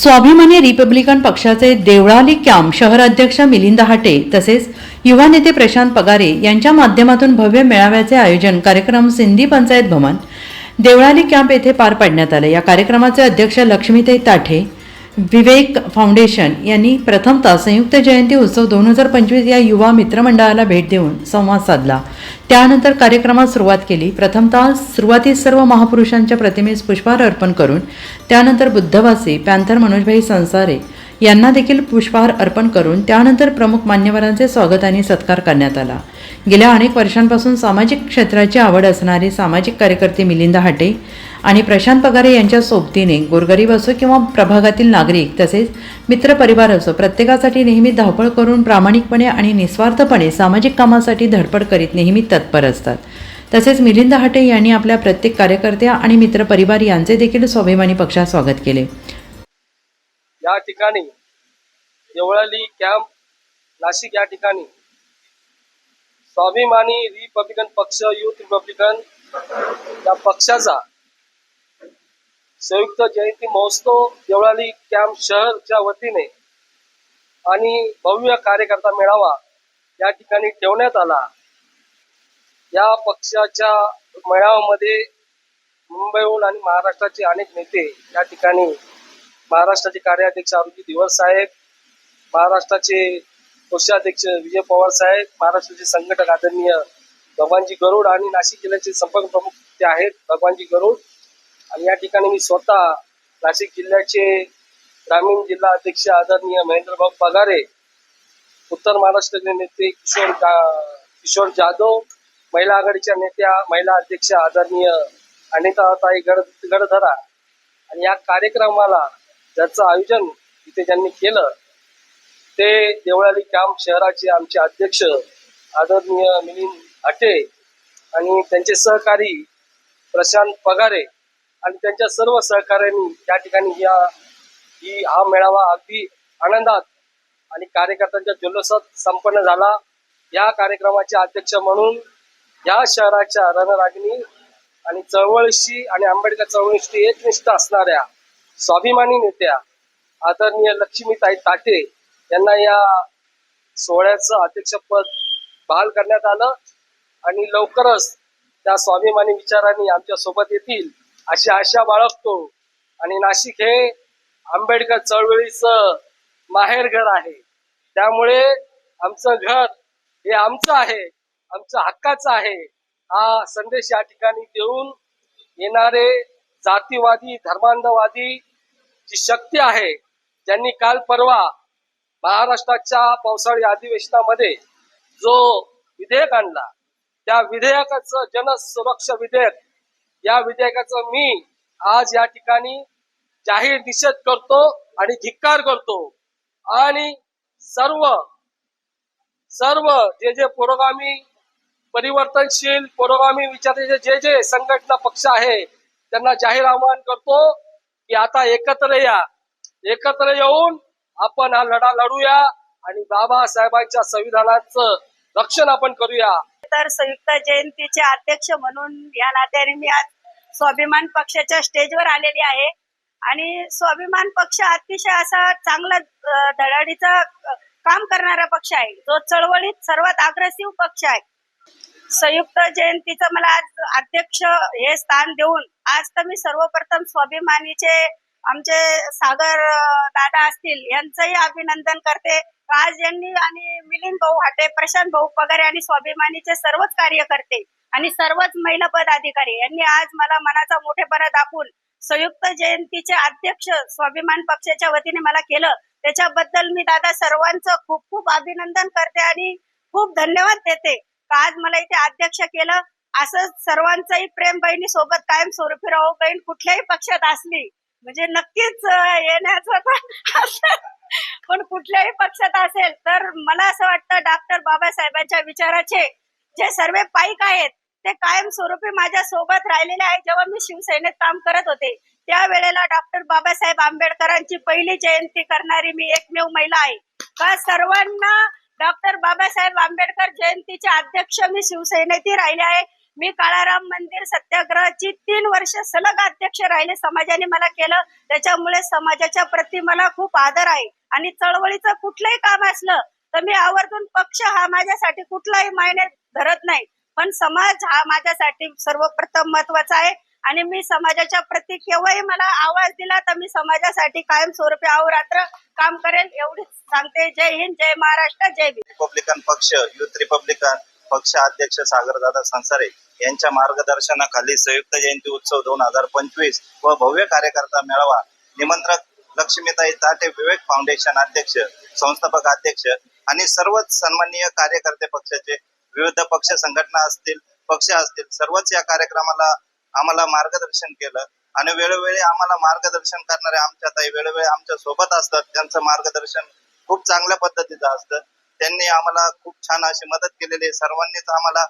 स्वाभिमानी रिपब्लिकन पक्षाचे देवळाली कॅम्प शहराध्यक्ष मिलिंद हाटे तसेच युवा नेते प्रशांत पगारे यांच्या माध्यमातून भव्य मेळाव्याचे आयोजन कार्यक्रम सिंधी पंचायत भवन देवळाली कॅम्प येथे पार पाडण्यात आले. या कार्यक्रमाचे अध्यक्ष लक्ष्मीताई ताठे विवेक फाउंडेशन यांनी प्रथमतः संयुक्त जयंती उत्सव दोन हजार पंचवीस या युवा मित्रमंडळाला भेट देऊन संवाद साधला. त्यानंतर कार्यक्रमात सुरुवात केली. प्रथमतः सुरुवातीस सर्व महापुरुषांच्या प्रतिमेस पुष्पहार अर्पण करून त्यानंतर बुद्धवासी पॅन्थर मनोजभाई संसारे यांना देखील पुष्पहार अर्पण करून त्यानंतर प्रमुख मान्यवरांचे स्वागत आणि सत्कार करण्यात आला. गेल्या अनेक वर्षांपासून सामाजिक क्षेत्राची आवड असणारे सामाजिक कार्यकर्ते मिलिंद हाटे आणि प्रशांत पगारे यांच्या सोबतीने गोरगरीब असो किंवा प्रभागातील नागरिक तसेच मित्रपरिवार असो प्रत्येकासाठी नेहमी धावपळ करून प्रामाणिकपणे आणि निस्वार्थपणे सामाजिक कामासाठी धडपड करीत नेहमी तत्पर असतात. तसेच मिलिंद हाटे यांनी आपल्या प्रत्येक कार्यकर्त्या आणि मित्रपरिवार यांचे देखील स्वाभिमानी पक्षात स्वागत केले. या ठिकाणी देवळाली कॅम्प नाशिक या ठिकाणी. स्वाभिमानी रिपब्लिकन पक्ष युथ रिपब्लिकन या पक्षाचा संयुक्त जयंती महोत्सव देवळाली कॅम्प शहरच्या वतीने आणि भव्य कार्यकर्ता मेळावा या ठिकाणी ठेवण्यात आला. या पक्षाच्या मेळाव्यामध्ये मुंबईहून आणि महाराष्ट्राचे अनेक नेते या ठिकाणी महाराष्ट्राचे कार्याध्यक्ष आरोग्य दिवस साहेब महाराष्ट्राचे कोषाध्यक्ष विजय पवार साहेब महाराष्ट्राचे संघटक आदरणीय भगवानजी गरुड आणि नाशिक जिल्ह्याचे संपर्क प्रमुख ते आहेत भगवानजी गरुड. आणि या ठिकाणी मी स्वतः नाशिक जिल्ह्याचे ग्रामीण जिल्हा अध्यक्ष आदरणीय महेंद्रभाऊ पगारे उत्तर महाराष्ट्राचे नेते किशोर जा- किशोर जाधव महिला आघाडीच्या नेत्या महिला अध्यक्ष आदरणीय अनिताताई गड गडधरा. आणि या कार्यक्रमाला ज्याचं आयोजन इथे ज्यांनी केलं ते देवळाली कॅम्प शहराचे आमचे अध्यक्ष आदरणीय मिलिंद आटे आणि त्यांचे सहकारी प्रशांत पगारे आणि त्यांच्या सर्व सहकाऱ्यांनी या ठिकाणी या ही हा मेळावा अगदी आनंदात आणि कार्यकर्त्यांच्या जल्लोषात संपन्न झाला. या कार्यक्रमाचे अध्यक्ष म्हणून या शहराच्या रणरागिणी आणि चळवळीशी आणि आंबेडकर चळवळीशी एकनिष्ठ असणाऱ्या स्वाभिमानी नेत्या आदरणीय लक्ष्मीताई ताटे यांना या सोहळ्याचं अध्यक्षपद बहाल करण्यात आलं आणि लवकरच त्या स्वाभिमानी विचारांनी आमच्यासोबत येतील अशी आशा बाळगतो. आणि नाशिक हे आंबेडकर चळवळीचं माहेरघर आहे. त्यामुळे आमचं घर हे आमचं आहे आमचं हक्काचं आहे हा संदेश या ठिकाणी देऊन येणारे जातीवादी धर्मांधवादी जी शक्ती आहे ज्यांनी काल परवा महाराष्ट्राच्या पावसाळी अधिवेशनामध्ये जो विधेयक आणला त्या विधेयकाचं जनसुरक्षा विधेयक या विधेयकाचं मी आज या ठिकाणी जाहीर निषेध करतो आणि धिक्कार करतो. आणि सर्व सर्व जे जे पुरोगामी परिवर्तनशील पुरोगामी विचाराचे जे जे संघटना पक्ष आहे त्यांना जाहीर आवाहन करतो की आता एकत्र या. एकत्र येऊन आपण हा लढा लढूया आणि बाबासाहेबांच्या संविधानाचं रक्षण आपण करूया. तर संयुक्त जयंतीचे अध्यक्ष म्हणून या नात्याने मी आज स्वाभिमान पक्षाच्या स्टेजवर आलेली आहे. आणि स्वाभिमान पक्ष अतिशय असा चांगला धडाडीचा काम करणारा पक्ष आहे. जो चळवळीत सर्वात अग्रेसिव्ह पक्ष आहे. संयुक्त जयंतीचं मला आज अध्यक्ष हे स्थान देऊन आज तर मी सर्वप्रथम स्वाभिमानीचे आमचे सागर दादा असतील यांचंही अभिनंदन करते. आज यांनी आणि मिलिंद भाऊ हाटे प्रशांत भाऊ पगारे आणि स्वाभिमानीचे सर्वच कार्यकर्ते आणि सर्वच महिला पदाधिकारी यांनी आज मला मनाचा मोठेपणा दाखवून संयुक्त जयंतीचे अध्यक्ष स्वाभिमान पक्षाच्या वतीने मला केलं. त्याच्याबद्दल मी दादा सर्वांचं खूप खूप अभिनंदन करते आणि खूप धन्यवाद देते. आज मला इथे अध्यक्ष केलं? असं सर्वांचंही प्रेम बहिणी सोबत कायम स्वरूपी राहू बहीण कुठल्याही पक्षात असली म्हणजे नक्कीच येण्याचं पण कुठल्याही पक्षात असेल तर मला असं वाटतं डॉक्टर बाबासाहेबांच्या विचाराचे जे सर्व पाईक आहेत ते कायम स्वरूपी माझ्या सोबत राहिलेले आहे जेव्हा मी शिवसेनेत काम करत होते त्यावेळेला डॉक्टर बाबासाहेब आंबेडकरांची पहिली जयंती करणारी मी एकमेव महिला आहे. का सर्वांना डॉक्टर बाबासाहेब आंबेडकर जयंतीचे अध्यक्ष मी शिवसेनेतही राहिले आहे. मी काळाराम मंदिर सत्याग्रहाची तीन वर्ष सलग अध्यक्ष राहिले. समाजाने मला केलं. त्याच्यामुळे समाजाच्या प्रती मला खूप आदर आहे. आणि चळवळीचं कुठलंही काम असलं तर मी आवर्जून पक्ष हा माझ्यासाठी कुठलाही मायने धरत नाही. पण समाज हा माझ्यासाठी सर्वप्रथम महत्त्वाचा आहे. आणि मी समाजाच्या प्रती केव्हाही मला आवाज दिला तर मी समाजासाठी कायमस्वरूपी अहोरात्र काम करेल एवढीच सांगते. जय हिंद जय महाराष्ट्र जय रिपब्लिकन पक्ष युथ रिपब्लिकन पक्ष अध्यक्ष सागरदादा संसारे यांच्या मार्गदर्शनाखाली संयुक्त जयंती उत्सव दोन हजार पंचवीस व भव्य कार्यकर्ता मेळावा निमंत्रक लक्ष्मीताई ताटे विवेक फाउंडेशन अध्यक्ष संस्थापक अध्यक्ष आणि सर्वच सन्माननीय कार्यकर्ते पक्षाचे विविध पक्ष संघटना असतील पक्ष असतील सर्वच या कार्यक्रमाला आम्हाला मार्गदर्शन केलं आणि वेळोवेळी आम्हाला मार्गदर्शन करणारे आमच्या ताई वेळोवेळी आमच्यासोबत असतात. त्यांचं मार्गदर्शन खूप चांगल्या पद्धतीचं असतं. त्यांनी आम्हाला खूप छान अशी मदत केलेली आहे. सर्वांनीच आम्हाला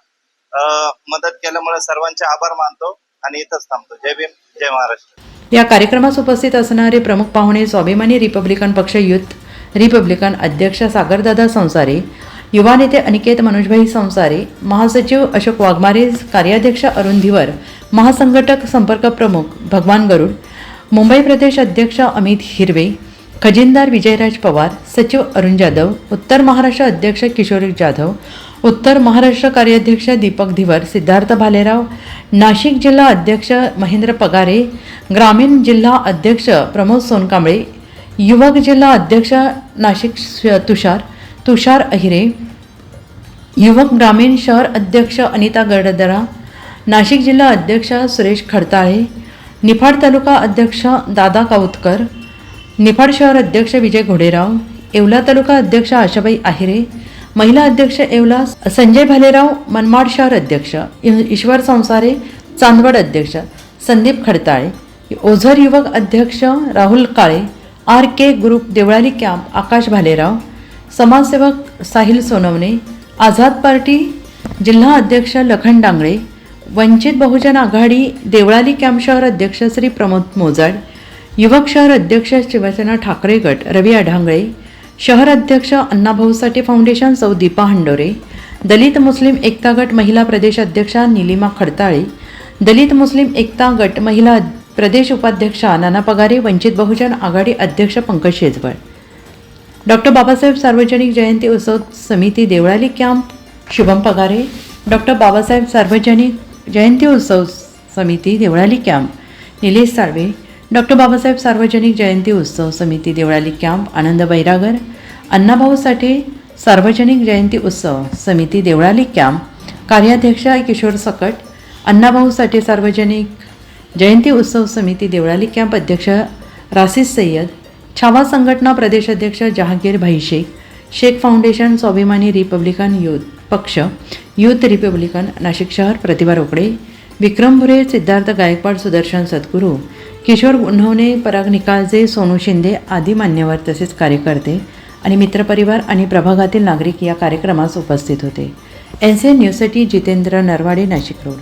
मदत केल्यामुळे सर्वांचे आभार मानतो आणि इथंच थांबतो. जय भीम जय महाराष्ट्र. या कार्यक्रमास उपस्थित असणारे प्रमुख पाहुणे स्वाभिमानी रिपब्लिकन पक्ष युथ रिपब्लिकन अध्यक्ष सागरदादा संसारे युवा नेते अनिकेत मनोजभाई संसारे महासचिव अशोक वाघमारे कार्याध्यक्ष अरुण धिवर महासंघटक संपर्क प्रमुख भगवान गरुड मुंबई प्रदेश अध्यक्ष अमित हिरवे खजिनदार विजयराज पवार सचिव अरुण जाधव उत्तर महाराष्ट्र अध्यक्ष किशोर जाधव उत्तर महाराष्ट्र कार्याध्यक्ष दीपक धिवर सिद्धार्थ भालेराव नाशिक जिल्हा अध्यक्ष महेंद्र पगारे ग्रामीण जिल्हा अध्यक्ष प्रमोद सोनकांबळे युवक जिल्हा अध्यक्ष नाशिक तुषार तुषार अहिरे युवक ग्रामीण शहर अध्यक्ष अनिता गडदरा नाशिक जिल्हा अध्यक्ष सुरेश खडताळे निफाड तालुका अध्यक्ष दादा काऊतकर निफाड शहर अध्यक्ष विजय घोडेराव येवला तालुका अध्यक्ष आशाबाई आहिरे महिला अध्यक्ष येवला संजय भालेराव मनमाड शहर अध्यक्ष ईश्वर संसारे चांदवड अध्यक्ष संदीप खडताळे ओझर युवक अध्यक्ष Rahul Kale R K group Deolali camp Akash Bhalerao समाजसेवक साहिल सोनवणे आझाद पार्टी जिल्हा अध्यक्ष लखन डांगळे वंचित बहुजन आघाडी देवळाली कॅम्प शहर अध्यक्ष श्री प्रमोद मोजाड युवक शहर अध्यक्ष शिवसेना ठाकरे गट रवी अढांगळे शहर अध्यक्ष अण्णाभाऊ साठे फाउंडेशन सौ दीपा हंडोरे दलित मुस्लिम एकता गट महिला प्रदेश अध्यक्षा निलिमा खडताळे दलित मुस्लिम एकता गट महिला प्रदेश उपाध्यक्षा नाना पगारे वंचित बहुजन आघाडी अध्यक्ष पंकज शेजवळ. डॉक्टर बाबासाहेब सार्वजनिक जयंती उत्सव समिती देवळाली कॅम्प. शुभम पगारे डॉक्टर बाबासाहेब सार्वजनिक जयंती उत्सव समिती देवळाली कॅम्प. निलेश साळवे डॉक्टर बाबासाहेब सार्वजनिक जयंती उत्सव समिती देवळाली कॅम्प आनंद बैरागर अण्णाभाऊसाठी सार्वजनिक जयंती उत्सव समिती देवळाली कॅम्प कार्याध्यक्ष किशोर सकट अण्णाभाऊ साठे सार्वजनिक जयंती उत्सव समिती देवळाली कॅम्प अध्यक्ष रासिस सय्यद छावा संघटना प्रदेश अध्यक्ष जहांगीर भाई Shaikh Shaikh foundation Swabhimani Republican Youth पक्ष युथ रिपब्लिकन नाशिक शहर प्रतिभा रोकडे विक्रम भुरे सिद्धार्थ गायकवाड सुदर्शन सद्गुरू किशोर गुन्हवणे पराग निकाळजे सोनू शिंदे आदी मान्यवर तसेच कार्यकर्ते आणि मित्रपरिवार आणि प्रभागातील नागरिक या कार्यक्रमास उपस्थित होते. एन सी एन न्यूजसाठी जितेंद्र नरवाडे नाशिक रोड.